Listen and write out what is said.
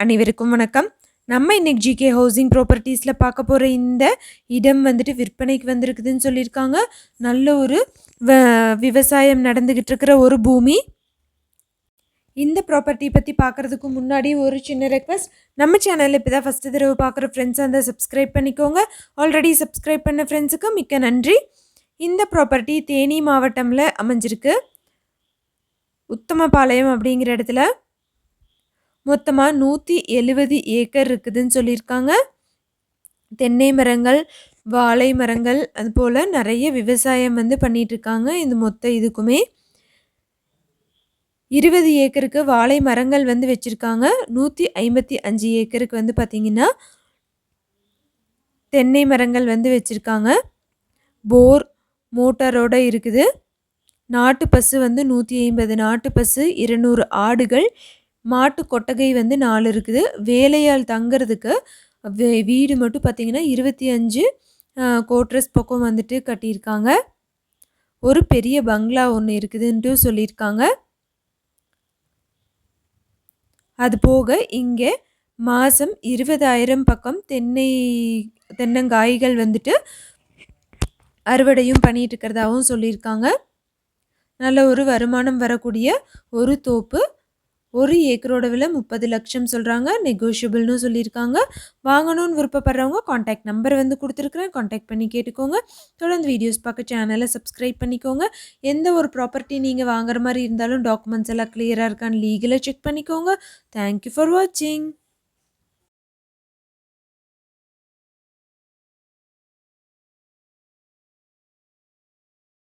அனைவருக்கும் வணக்கம். நம்ம இன்னைக்கு ஜிகே ஹவுசிங் ப்ராப்பர்ட்டிஸில் பார்க்க போகிற இந்த இடம் வந்துட்டு விற்பனைக்கு வந்திருக்குதுன்னு சொல்லியிருக்காங்க. நல்ல ஒரு வ- விவசாயம் நடந்துக்கிட்டு இருக்கிற ஒரு பூமி. இந்த ப்ராப்பர்ட்டி பற்றி பார்க்குறதுக்கு முன்னாடி ஒரு சின்ன ரெக்வஸ்ட் நம்ம சேனலில் இப்போ தான் ஃபஸ்ட்டு தடவை பார்க்குற ஃப்ரெண்ட்ஸ் அந்த சப்ஸ்கிரைப் பண்ணிக்கோங்க. ஆல்ரெடி சப்ஸ்கிரைப் பண்ண ஃப்ரெண்ட்ஸுக்கு மிக்க நன்றி. இந்த ப்ராப்பர்ட்டி தேனி மாவட்டமில் அமைஞ்சிருக்கு. உத்தமபாளையம் அப்படிங்கிற இடத்துல மொத்தமாக நூற்றி எழுபது ஏக்கர் இருக்குதுன்னு சொல்லியிருக்காங்க. தென்னை மரங்கள் வாழை மரங்கள் அது போல் நிறைய விவசாயம் வந்து பண்ணிகிட்ருக்காங்க இந்த மொத்த இதுக்குமே. இருபது ஏக்கருக்கு வாழை மரங்கள் வந்து வச்சுருக்காங்க. நூற்றி ஐம்பத்தி அஞ்சு ஏக்கருக்கு வந்து பார்த்திங்கன்னா தென்னை மரங்கள் வந்து வச்சுருக்காங்க. போர் மோட்டாரோட இருக்குது. நாட்டு பசு வந்து நூற்றி ஐம்பது நாட்டு பசு இருநூறு ஆடுகள் மாட்டு கொட்டகை வந்து நாலு இருக்குது. வேலையாள் தங்குறதுக்கு வீடு மட்டும் பார்த்திங்கன்னா இருபத்தி அஞ்சு கோட்ரஸ் பக்கம் வந்துட்டு கட்டியிருக்காங்க. ஒரு பெரிய பங்களா ஒன்று இருக்குதுன்ட்டு சொல்லியிருக்காங்க. அது போக இங்கே மாதம் இருபதாயிரம் பக்கம் தென்னை தென்னங்காய்கள் வந்துட்டு அறுவடையும் பண்ணிகிட்டு இருக்கிறதாகவும் சொல்லியிருக்காங்க. நல்ல ஒரு வருமானம் வரக்கூடிய ஒரு தோப்பு. ஒரு ஏக்கரோட விலை முப்பது லட்சம் சொல்கிறாங்க நெகோஷியபிள்னு சொல்லியிருக்காங்க. வாங்கணும்னு விருப்பப்படுறவங்க காண்டாக்ட் நம்பர் வந்து கொடுத்துருக்குறேன். காண்டாக்ட் பண்ணி கேட்டுக்கோங்க. தொடர்ந்து வீடியோஸ் பார்க்க சேனலை சப்ஸ்கிரைப் பண்ணிக்கோங்க. எந்த ஒரு ப்ராப்பர்ட்டி நீங்கள் வாங்குற மாதிரி இருந்தாலும் டாக்குமெண்ட்ஸ் எல்லாம் கிளியராக இருக்கான்னு லீகலாக செக் பண்ணிக்கோங்க. தேங்க்யூ ஃபார் வாட்சிங்